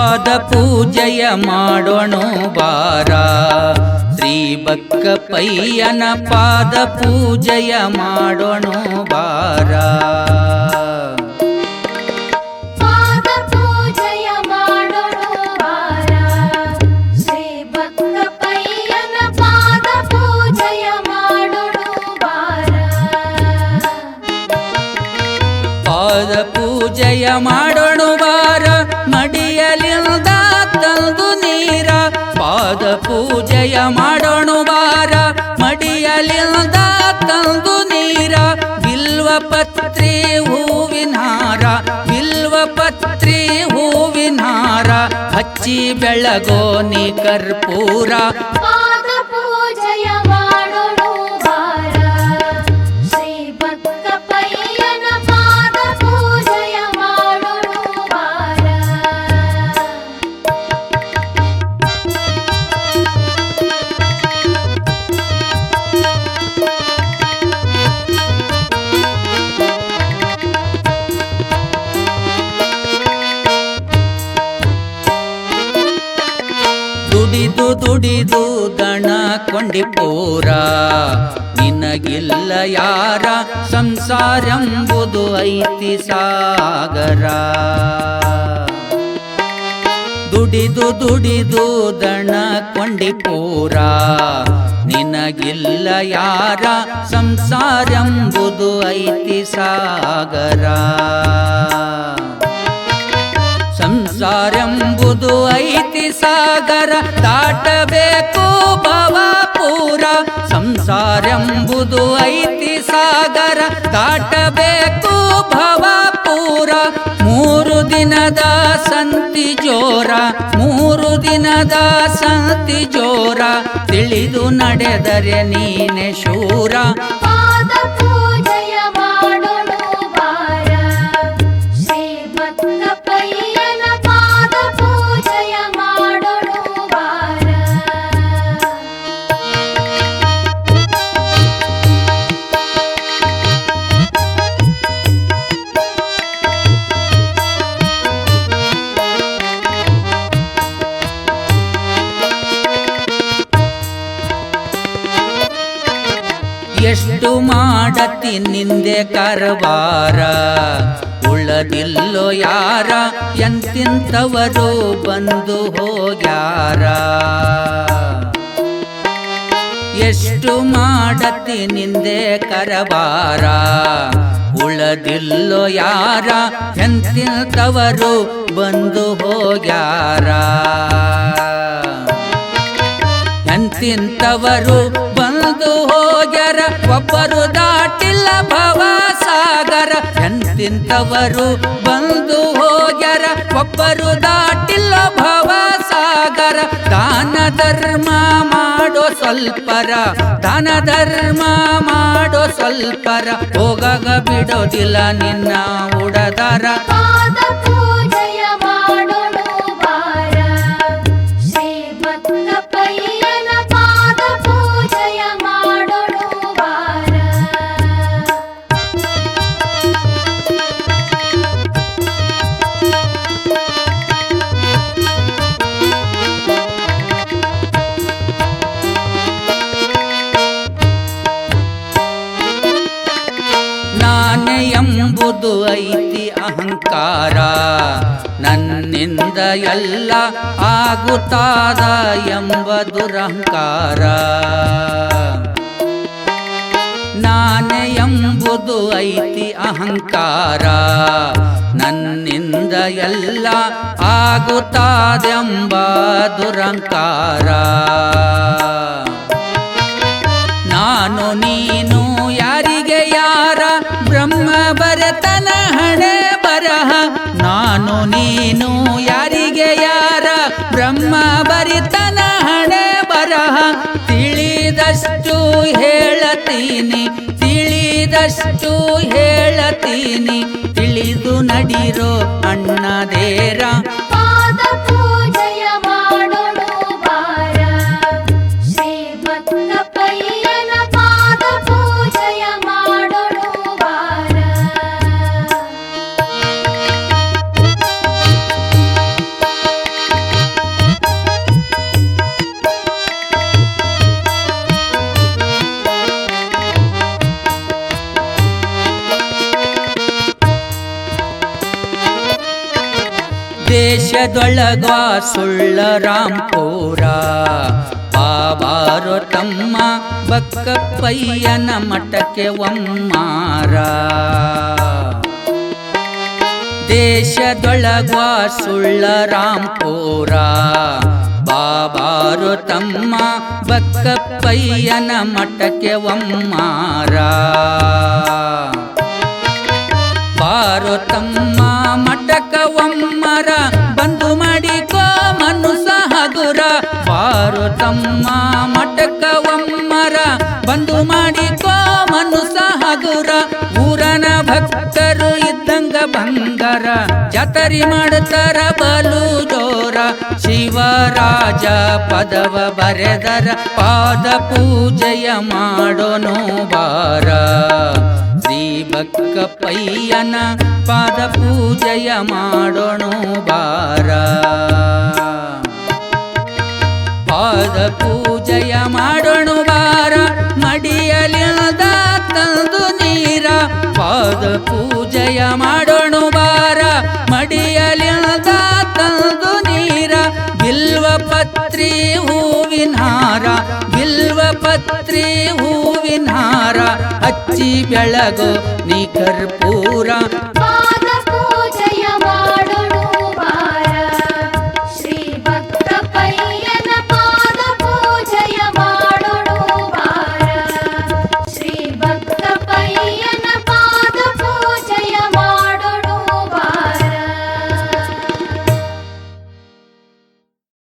ಪಾದ ಪೂಜೆಯ ಮಾಡೋಣ ಬಾರ. ಶ್ರೀ ಬಕ್ಕ ಪಾದ ಪೂಜಯ ಮಾಡೋಣ ಬಾರ. ಪಾದ ಪೂಜೆಯ ಮಾಡೋಣ ಬಾರ. ಪಾದ ಪೂಜೆಯ ಮಾಡೋಣ ಬಾರ. ಮಡಿಯಲಿಲ್ದ ತಂದು ನೀರ, ಪಾದ ಪೂಜೆಯ ಮಾಡೋಣ ಬಾರ ಮಡಿಯಲಿಂದ ತಂದು ನೀರ, ಬಿಲ್ವ ಪತ್ರಿ ಹೂವಿನಾರ ಬಿಲ್ವ ಪತ್ರಿ ಹೂವಿನಾರ ಹಚ್ಚಿ ಬೆಳಗೋ ನೀ ಕರ್ಪೂರ ದುಡಿದು ಗಣ ಕೊಂಡಿಪೂರ. ನಿನಗಿಲ್ಲ ಯಾರ ಸಂಸಾರಂಬುದು ಐತಿ ಸಾಗರ. ದುಡಿದು ದುಡಿದು ದಣ ಕೊಂಡಿಪೂರ. ನಿನಗಿಲ್ಲ ಯಾರ ಸಂಸಾರಂಬುದು ಐತಿ ಸಾಗರ. ಸಂಸಾರೆಂಬುದು ಐತಿ ಸಾಗರ, ದಾಟಬೇಕು ಭವಪೂರ ಸಂಸಾರೆಂಬುದು ಐತಿ ಸಾಗರ, ದಾಟಬೇಕು ಭವಪೂರ ಮೂರು ದಿನದ ಸಂತಿ ಜೋರ, ಮೂರು ದಿನದ ಸಂತಿ ಜೋರ. ತಿಳಿದು ನಡೆದರೆ ನೀನೆ ಶೂರ. ಎಷ್ಟು ಮಾಡತಿ ನಿಂದೆ ಕರವಾರ? ಉಳದಿಲ್ಲೋ ಯಾರ? ಎಂತಿಂತವರು ಬಂದು ಹೋಗ್ಯಾರ? ಎಷ್ಟು ಮಾಡತಿ ನಿಂದೆ ಕರಬಾರ ಉಳದಿಲ್ಲೋ ಯಾರ? ಎಂತಿಂತವರು ಬಂದು ಹೋಗ್ಯಾರ? ಎಂತಿಂತವರು ಬಂದು ಹೋಗ್ಯರ, ಒಬ್ಬರು ದಾಟಿಲ್ಲ ಭವ ಸಾಗರ ಎಂತಿಂತವರು ಬಂದು ಹೋಗ್ಯರ, ಒಬ್ಬರು ದಾಟಿಲ್ಲ ಭವ ಸಾಗರ ದಾನ ಧರ್ಮ ಮಾಡೋ ಸ್ವಲ್ಪರ, ದಾನ ಧರ್ಮ ಮಾಡೋ ಸ್ವಲ್ಪರ. ಹೋಗಾಗ ಬಿಡೋದಿಲ್ಲ ನಿನ್ನ ಉಡದಾರ. ಎಂಬುದು ಐತಿ ಅಹಂಕಾರ. ನನ್ನಿಂದ ಎಲ್ಲ ಆಗುತ್ತಾದ ಎಂಬ ದುರಹಂಕಾರ. ನಾನೇ ಎಂಬುದು ಐತಿ ಅಹಂಕಾರ. ನನ್ನಿಂದ ಎಲ್ಲ ಆಗುತ್ತಾದೆಂಬ ದುರಂಕಾರ ನಾನು ಯಾರಿಗೆ ಯಾರ ಬ್ರಹ್ಮ ಬರಿತನ ಹಣೆ ಬರಹ? ತಿಳಿದಷ್ಟು ಹೇಳತೀನಿ ತಿಳಿದಷ್ಟು ಹೇಳತೀನಿ ತಿಳಿದು ನಡಿರೋ ಅಣ್ಣದೇರ ದೇಶದೊಳಗ ಸುಳ್ಳ ರಾಂಪುರ ಬಾಬಾರು ತಮ್ಮ ಬಕ್ಕಪ್ಪಯ್ಯನ ಮಠಕ್ಕೆ ಒಮ್ಮಾರ. ದೇಶದೊಳಗ ಸುಳ್ಳ ರಾಂಪುರ ಬಾಬಾರು ತಮ್ಮ ಬಕ್ಕಪ್ಪಯ್ಯನ ಮಠಕ್ಕೆ ಒಮ್ಮಾರ. ಬಾರು ತಮ್ಮ ಮಠಕ ತಮ್ಮ ಮಠಕ ಒಮ್ಮರ ಬಂದು ಮಾಡಿಕೋ ಮನುಸ ಹಗುರ. ಊರನ ಭಕ್ತರು ಇದ್ದಂಗ ಬಂದರ, ಜಾತರಿ ಮಾಡುತ್ತಾರ ಬಲು ಜೋರ. ಶಿವರಾಜ ಪದವ ಬರೆದರ, ಪಾದ ಪೂಜೆಯ ಮಾಡೋನು ಬಾರ. ಶ್ರೀ ಬಕ್ಕಪ್ಪಯ್ಯನ ಪಾದ ಪೂಜೆಯ ಮಾಡೋಣ ಬಾರ. ಪಾದ ಪೂಜೆಯ ಮಾಡೋಣ ಬಾರ ಮಡಿಯಲಿ ತಂದು ನೀರ. ಪಾದ ಪೂಜೆಯ ಮಾಡೋಣ ಬಾರ ಮಡಿಯಲಿ ತಂದು ನೀರ. ಬಿಲ್ವ ಪತ್ರಿ ಹೂವಿನ ಹಾರ, ಬಿಲ್ವ ಪತ್ರಿ ಹೂವಿನ ಹಾರ. ಹಚ್ಚಿ ಬೆಳಗು ನೀ ಕರ್ಪೂರ.